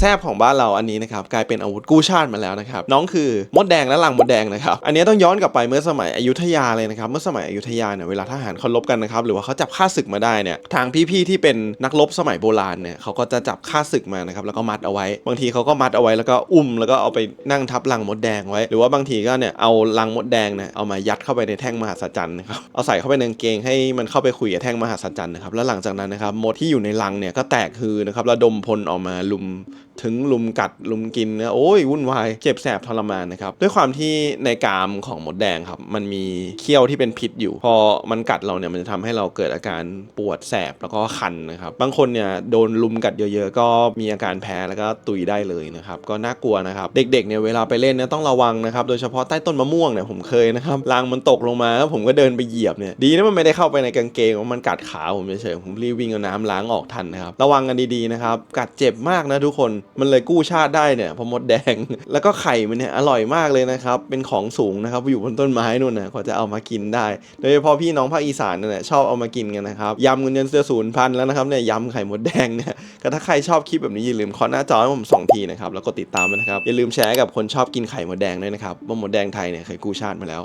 แซบของบ้านเราอันนี้นะครับกลายเป็นอาวุธกู้ชาติมาแล้วนะครับน้องคือมดแดงและลังมดแดงนะครับอันนี้ต้องย้อนกลับไปเมื่อสมัยอยุธยาเลยนะครับเมื่อสมัยอยุธยาเนี่ยเวลาทหารเขารบกันนะครับหรือว่าเขาจับฆ่าศึกมาได้เนี่ยทางพี่ๆที่เป็นนักรบสมัยโบราณเนี่ยเขาก็จะจับฆ่าศึกมานะครับแล้วก็มัดเอาไว้ บางทีเขาก็มัดเอาไว้แล้วก็อุ้มแล้วก็เอาไปนั่งทับลังมดแดงไว้ หรือว่าบางทีก็เนี่ยเอาลังมดแดงเนี่ยเอามายัดเข้าไปในแท่งมหัศจรรย์นะครับเอาใส่เข้าไปในกางเกงให้มันเข้าไปคุยกับแท่งมหัศจรรย์นะครับแล้วหลังจากนั้นนะครับมดที่อยู่ในลังเนี่ยก็แตกฮือนะครับระดมพลออกมาลุม ถึงลุมกัดลุมกินนะโอ้ยวุ่นวายเจ็บแสบทรมานนะครับด้วยความที่ในกามของมดแดงครับ มันมีเขี้ยวที่เป็นพิษอยู่ พอมันกัดเราเนี่ยมันจะทำให้เราเกิดอาการปวดแสบแล้วก็คันนะครับบางคนเนี่ยโดนลุมกัดเยอะๆ ก็มีอาการแพ้แล้วก็ตุยได้เลยนะครับก็น่ากลัวนะครับเด็กๆเนี่ยเวลาไปเล่นเนี่ยต้องระวังนะครับโดยเฉพาะใต้ต้นมะม่วงเนี่ยผมเคยนะครับรางมันตกลงมาแล้วผมก็เดินไปเหยียบเนี่ยดีนะมันไม่ได้เข้าไปในกางเกงว่ามันกัดขาผมเฉยๆผมรีบวิ่งเอาน้ำล้างออกทันนะครับระวังกันดีๆนะครับกัดเจ็บมากนะทุกคนมันเลยกู้ชาติได้เนี่ยเพอมดแดง แล้วก็ไข่มันเนี่ยอร่อยมากเลยนะครับ เป็นของสูงนะครับอยู่บนต้นไม้นู่นนะกว่าจะเอามากินได้ โดยเฉพาะพี่น้องภาคอีสานเนี่ยชอบเอามากินกันนะครับยำเงินเดือนเสือศูนย์พันแล้วนะครับเนี่ยยำไข่มดแดงเนี่ยก็ถ้าใครชอบคลิปแบบนี้อย่าลืมเคอหน้าจอให้ผมสองทีนะครับแล้วกดติดตามนะครับอย่าลืมแชร์กับคนชอบกินไข่มดแดงด้วยนะครับว่ามดแดงไทยเนี่ยเคยกู้ชาติมาแล้ว